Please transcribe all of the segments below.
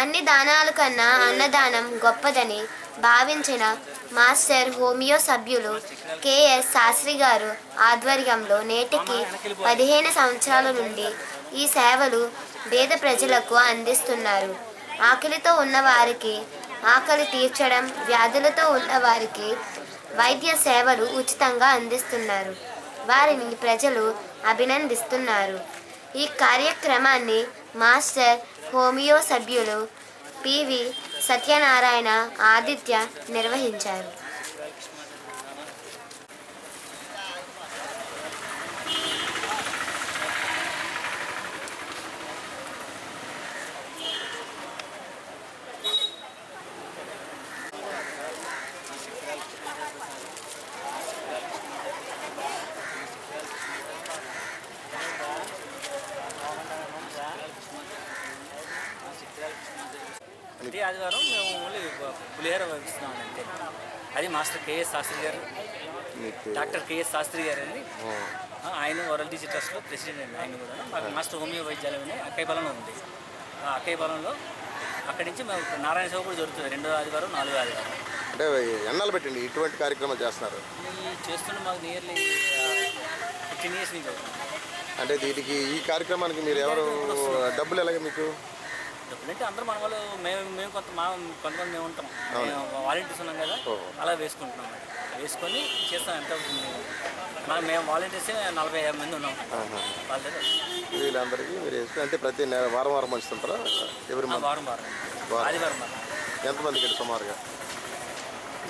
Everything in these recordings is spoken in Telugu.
అన్ని దానాల కన్నా అన్నదానం గొప్పదని భావించిన మాస్టర్ హోమియో సభ్యులు కెఎస్ శాస్త్రి గారు ఆధ్వర్యంలో నేటికి పదిహేను సంవత్సరాల నుండి ఈ సేవలు పేద ప్రజలకు అందిస్తున్నారు. ఆకలితో ఉన్నవారికి ఆకలి తీర్చడం వ్యాధులతో ఉన్నవారికి వైద్య సేవలు ఉచితంగా అందిస్తున్నారు. వారిని ప్రజలు అభినందిస్తున్నారు. ఈ కార్యక్రమాన్ని మాస్టర్ హోమియో సభ్యులు పివి సత్యనారాయణ ఆదిత్య నిర్వహించారు. ప్రతి ఆదివారం మేము ఓన్లీ పులిహోర పంపిస్తున్నాం అంతే. అది మాస్టర్ కేఎస్ శాస్త్రి గారు మీకు డాక్టర్ కేఎస్ శాస్త్రి గారు అండి. ఆయన వరల్డ్ డిజి ట్రస్ట్లో ప్రెసిడెంట్ అండి ఆయన కూడా మాకు మాస్టర్ హోమియో వైద్యాలయం అని అక్కయ్యపాలెంలో ఉంది. ఆ అక్కయ్యపాలెంలో అక్కడి నుంచి మేము నారాయణ సేవ కూడా జరుగుతుంది. రెండో ఆదివారం నాలుగో ఆదివారం. అంటే ఎన్నాళ్ళు పెట్టండి? ఇటువంటి కార్యక్రమాలు చేస్తున్నారు. చేస్తున్న మాకు నియర్లీ ఫిఫ్టీన్ ఇయర్స్ నుంచి అవుతుంది అంటే దీనికి ఈ కార్యక్రమానికి మీరు ఎవరు డబ్బులు ఎలాగ మీకు? డబ్బులంటే అందరూ మన వాళ్ళు మేము మేము కొంత మా కొంతమంది మేము ఉంటాం. వాలంటీర్స్ ఉన్నాం కదా. అలా వేసుకుంటున్నాం వేసుకొని చేస్తాం ఎంత అవుతుంది మా మేము వాలంటీర్స్ నలభై యాభై మంది ఉన్నాం. వాళ్ళ దగ్గర. వీళ్ళందరికీ మీరు వేసుకుని అంటే ప్రతి నెల వారం వారం పంచుతుంటారా? ఎవరి వారం వారం. వారం. ఆదివారం వారం. ఎంతమందికి వెళ్ళి సుమారుగా?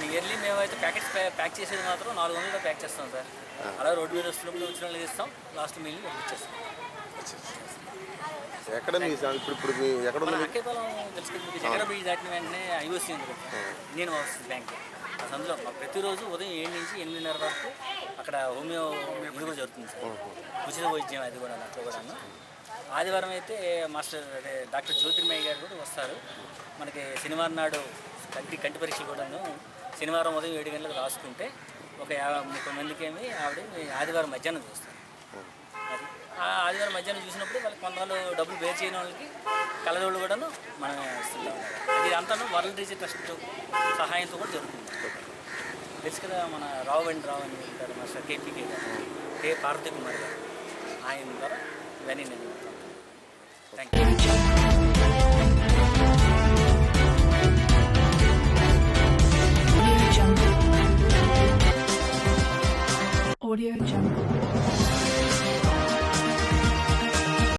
నియర్లీ మేమైతే ప్యాకెట్స్ ప్యాక్ చేసేది మాత్రం నాలుగు వందలు ప్యాక్ చేస్తాం సార్. అలా రోడ్డు మీద వస్తున్నప్పుడు వచ్చిన ఇస్తాం లాస్ట్ మీల్ ఇచ్చేస్తాం. ఎక్కడ మీ ఇప్పుడు ఇప్పుడు మీ ఎక్కడ జగన్ బ్రిడ్జ్ దాటిన వెంటనే ఐఓసీ ఉంది ఓవర్సీస్ బ్యాంక్. మాకు ప్రతిరోజు ఉదయం ఏడు నుంచి ఎనిమిదిన్నర వరకు అక్కడ హోమియో ఇది కూడా జరుగుతుంది సార్. ఉచిత వైద్యం అది కూడా అట్లా కూడా ఆదివారం అయితే మాస్టర్ అదే డాక్టర్ జ్యోతిర్మయ్య గారు కూడా వస్తారు. మనకి శనివారం నాడు కంటి కంటి పరీక్షలు కూడాను శనివారం ఉదయం ఏడు గంటలకు రాసుకుంటే ఒక యాభై ముప్పై మందికి ఏమి ఆవిడ ఆదివారం మధ్యాహ్నం చూస్తారు. ఆ ఆదివారం మధ్యాహ్నం చూసినప్పుడు వాళ్ళకి కొంతమంది డబ్బులు పే చేయని వాళ్ళకి కలదోళ్ళు కూడాను మనం ఇస్తున్నాం. ఇది అంతా వరల్డ్ రీచ్ ట్రస్ట్ సహాయంతో కూడా జరుగుతుంది. తెలుసు కదా మన రావు అండ్ రావు అని ఉంటారు మాస్టర్ కేపీకే గారు. కే పార్వతి కుమార్ గారు. ఆయన ద్వారా ఇవన్నీ నేను థ్యాంక్ యూ Audio Jungle.